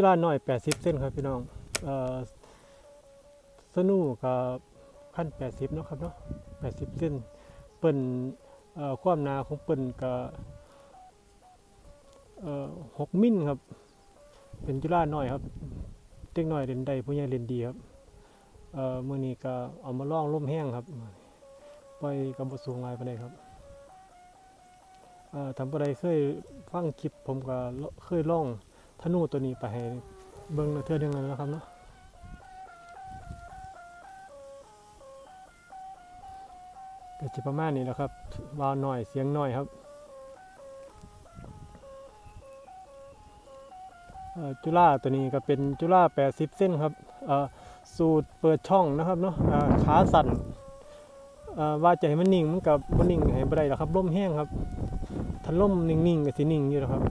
จุฬาหน่อย 80 เส้นครับพี่น้องเอ่อสนูกับขั้น 80 เนาะครับเนาะ 80 เส้น เปิ้นเอ่อความหนาของเปิ้นก็เอ่อ6มิลครับ เป็นจุฬาหน่อยครับเด็กน้อยเล่นได้ผู้ใหญ่เล่นดีครับเอ่อมื้อนี้ก็เอามาล่องล่มแห้งครับปล่อยกับบ่สูงหลายปานใดครับเอ่อทำบ่ได้เคยฟังคลิปผมก็เคยล่อง ธนูตัวนี้ไปให้เบิ่งเทือหนึงแล้วนะครับเนาะก็สิประมาณนี้แล้วครับวาวหน่อยเสียงหน่อยครับจุฬาตัวนี้ก็เป็นจุฬา80 เส้นครับสูตรเปิดช่องนะครับเนาะขาสั่นว่าจะให้มันนิ่งมันกับบ่นิ่งให้บ่ได้หรอกครับลมแห้งครับถ้าลมนิ่งๆก็สินิ่งอยู่แล้วครับ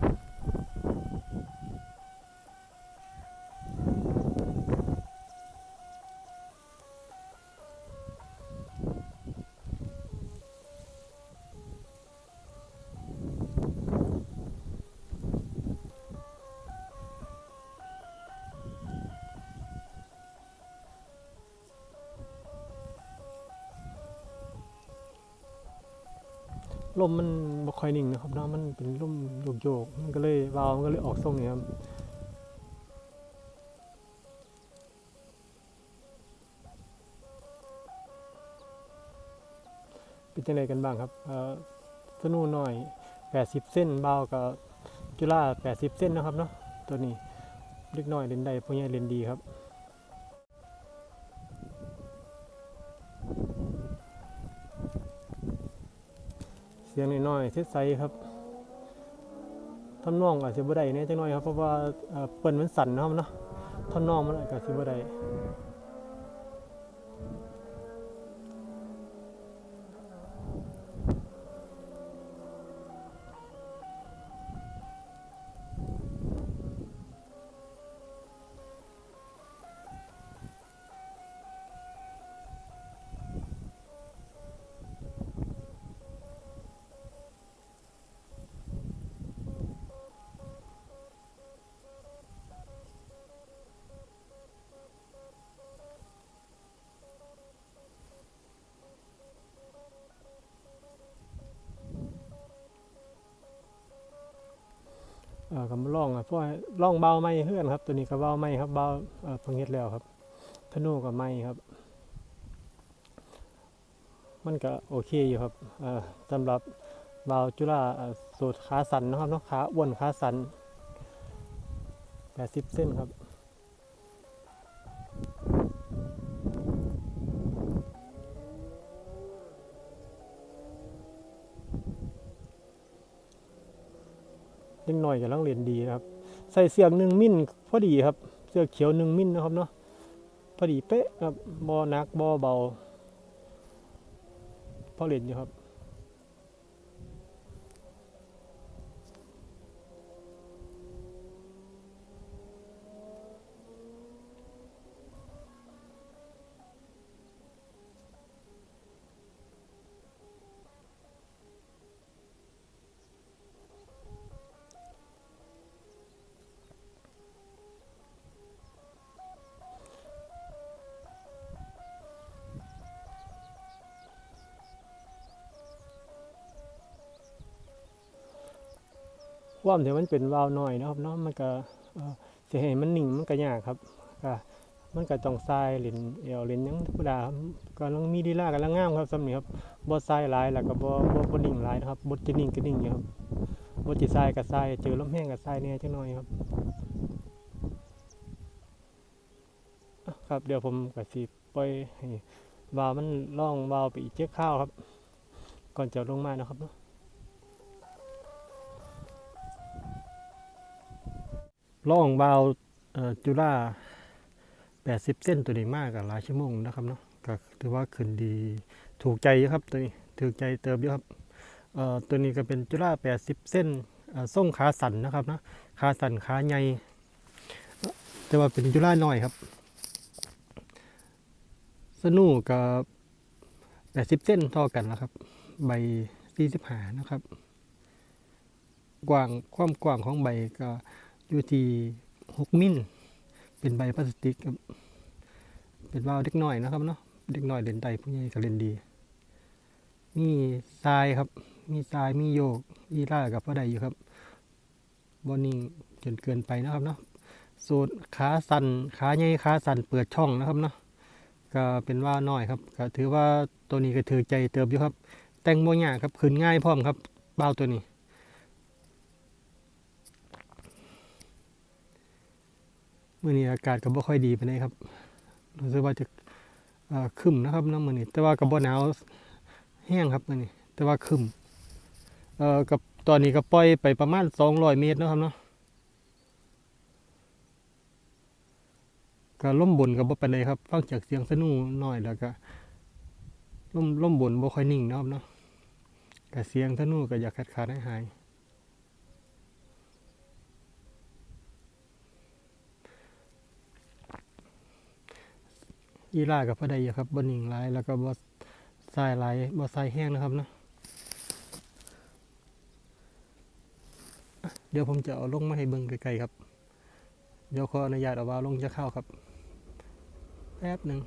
ลมมันบ่ค่อยนิ่งนะครับเนาะมันเป็นลมโยกๆมันก็เลยวาวมันก็เลยออกทรงนี้ครับเป็นจังไดกันบ้างครับเอ่อสนูน้อย 80 เส้นเบาวกับจุฬา80 เส้นนะครับเนาะตัวนี้เล็กน้อยเล่นได้ผู้ใหญ่เล่นดีครับ สียงน้อยๆเซ็ดใสครับทำนองอาจจะบ่ได้เนี่ยจังน้อยครับเพราะว่าเปิ้นมันสั่นนะครับเนาะทำนองมันอาจจะบ่ได้ ก็มาลองอะเพราะว่องเบาไม้เฮื่อนครับ ตัวนี้ก็เบาไม้ครับเบาเออเพิ่งเฮ็ดแล้วครับธนูกับไม้ครับ มันก็โอเคอยู่ครับเออสำหรับเบาจุฬาสูตรขาสันนะครับเนาะขาอ้วนขาสันแปดสิบเส้นครับ กน้อยกำลังเรียนดีนะครับ ใส่เสือกหนึ่งมิ้นพอดีครับ เสือกเขียวหนึ่งมิ้นนะครับเนาะพอดีเป๊ะครับบอนักบอเบา พอเล่นอยู่ครับ ความที่มันเป็นวาล์วน้อยนะครับเนาะมันก็เอ่อสิให้มันนิ่งมันก็ยากครับก็มันก็ต้องทรายเล่นเอวเล่นหยังธรรมดาครับกำลังมีดีลากำลังงามครับสำนี้ครับบ่ทรายหลายแล้วก็บ่บ่บ่นิ่งหลายนะครับบ่จะนิ่งก็นิ่งอยู่ครับบ่สิทรายก็ทรายเจอลมแห้งก็ทรายแหน่จักหน่อยครับครับเดี๋ยวผมก็สิปล่อยให้วาวมันล่องวาวไปอีกเจ๊กข้าวครับ ก่อนจะลงมานะครับเนาะ ล่องบาวเอ่อจุฬา80 เส้นตัวนี้มากกับหลายชั่วโมงนะครับเนาะก็ถือว่าขึ้นดีถูกใจครับตัวนี้ถูกใจเติมเยอะครับเอ่อตัวนี้ก็เป็นจุฬา80 เส้นเอ่อส่งขาสั่นนะครับนะขาสั่นขาใหญ่แต่ว่าเป็นจุฬาน้อยครับ สนูกับ 80 เส้นเท่ากันนะครับ ใบ45นะครับ กว้างความกว้างของใบก็ อยู่ที่หกมิลเป็นใบพลาสติกครับเป็นว่าวเด็กน้อยนะครับเนาะเด็กน้อยเล่นได้ผู้ใหญ่ก็เล่นดี มีทรายครับ มีทรายมีโยกมีล่ากับพ่อใดอยู่ครับบอนิ่งจนเกินไปนะครับเนาะสูตรขาสันขาใหญ่ขาสันเปิดช่องนะครับเนาะก็เป็นว่าน้อยครับก็ถือว่าตัวนี้ก็ถือใจเติบอยู่ครับ แต่งโมยาครับขึ้นง่ายพร้อมครับเบ้าตัวนี้ มื่อนี้อากาศก็บ่ค่อยดีไปเลยครับรู้สึกว่าจะคึมนะครับน้ำมือนี้แต่ว่าก็บ่หนาวแห้งครับมื่อนี้แต่ว่าคึมเอ่อกับตอนนี้ก็ปล่อยไปประมาณ200เมตรนะครับเนาะก็ล่มบนก็บ่ปานใดครับฟังจากเสียงสนูน้อยแล้วก็ล่มล่มบนบ่ค่อยนิ่งเนาะครับเนาะก็เสียงสนูก็อยากขาดขาดหายหาย อีลากับพอได้อยู่ครับบนหนิงหลแล้วก็บอทรายหลบอทรายแห้งนะครับเนาะอะเดี๋ยวผมจะเอาลงมาให้เบิ่งไกลๆครับ เดี๋ยวขออนุญาตเอาว่าลงจะเข้าครับ แป๊บหนึ่ง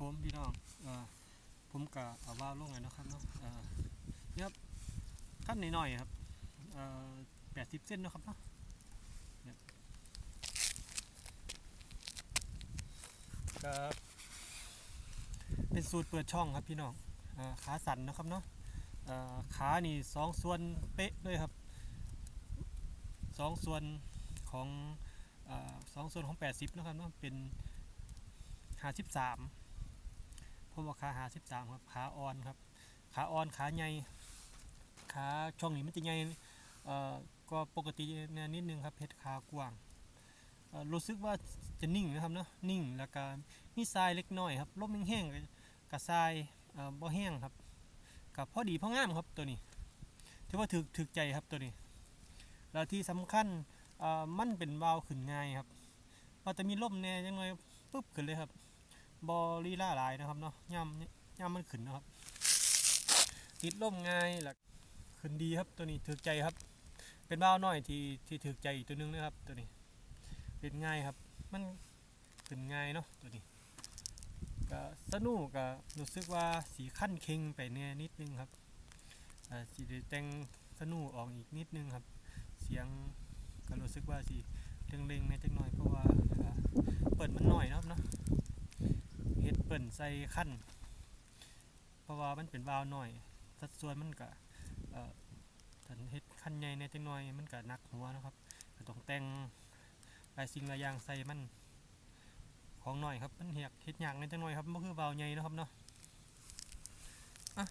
ผมพี่น้องผมกะเอาว่าลงเลยนะครับเนาะเนี่ครับขั้นหน่อยๆครับแปดสิบเส้นนะครับเนาะเนี่ยก็เป็นสูตรเปิดช่องครับพี่น้องขาสั่นนะครับเนาะขานี่สองส่วนเป๊ะเลยครับสองส่วนของสองส่วนของ80นะครับเนาะเป็นหาสิบสาม ผมว่าขาหาสิบสามครับขาอ่อนครับ ขาอ่อนขาใหญ่ขาช่องนี้มันจะใหญ่เอ่อก็ปกติเนี่ยนิดนึงครับเพชรขากว้างรู้สึกว่าจะนิ่งนะครับเนาะนิ่งแล้วก็มีทรายเล็กน้อยครับลมแห้งๆกับทรายเอ่อบ่แห้งครับกับพอดีพองามครับตัวนี้ถือว่าถึกถึกใจครับตัวนี้ แล้วที่สำคัญเอ่อมันเป็นวาวขึ้นง่ายครับพอจะมีลมแน่ยังไงปุ๊บขึ้นเลยครับ บอลีล่าลายนะครับเนาะย่ำย่ำมันขึ้นนะครับ ติดล่มง่ายหลักขึ้นดีครับตัวนี้ถือใจครับ เป็นบ้าวน้อยที่ที่ถือใจอีกตัวนึงนะครับตัวนี้เป็นง่ายครับ มันขึ้นง่ายเนาะตัวนี้ก็สนุกก็รู้สึกว่าสีขั้นเค็งไปเนี่ยนิดนึงครับสีได้แต่งสนุกออกอีกนิดนึงครับ เสียงก็รู้สึกว่าสีเร่งๆในจักหน่อยเพราะว่าเปิดมันหน่อยนะครับเนาะ ดเปิ่นใส่ขั้นเพราะว่ามันเป็นวาล์วหน่อยสัดส่วนมันก็เอ่อถ้าเฮ็ดขั้นใหญ่ในจักหน่อยมันก็นักหัวนะครับก็ต้องแต่งหลายสิ่งหลายอย่างใส่มันของหน่อยครับมันเหียกเฮ็ดยากในจักหน่อยครับมันบ่คือวาล์วใหญ่นะครับเนาะอะ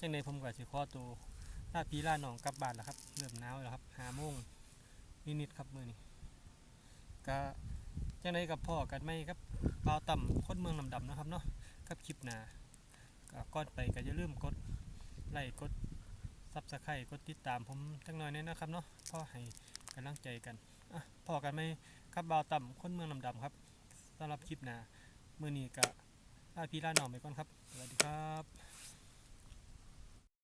จังไดผมก็สิขอตัวลาพี่ลาน้องกลับบ้านแล้วครับเริ่มหนาวแล้วครับ5โมงนิดๆครับมื้อนี้ก็ จังไดกับพ่อกันไหมครับบ่าวต่ำคนเมืองลำดำนะครับเนาะกับคลิปหน้าก็ก่อนไปก็อย่าลืมกดไลค์กดซับสไครต์กดติดตามผมจังน่อยแน่นะครับเนาะพ่อให้กำลังใจกันอะพอกันไหมครับบ่าวต่ำคนเมืองลำดำครับสำหรับคลิปหน้ามือนี้ก็ลาพี่ลาน้องไปก่อนครับสวัสดีครับ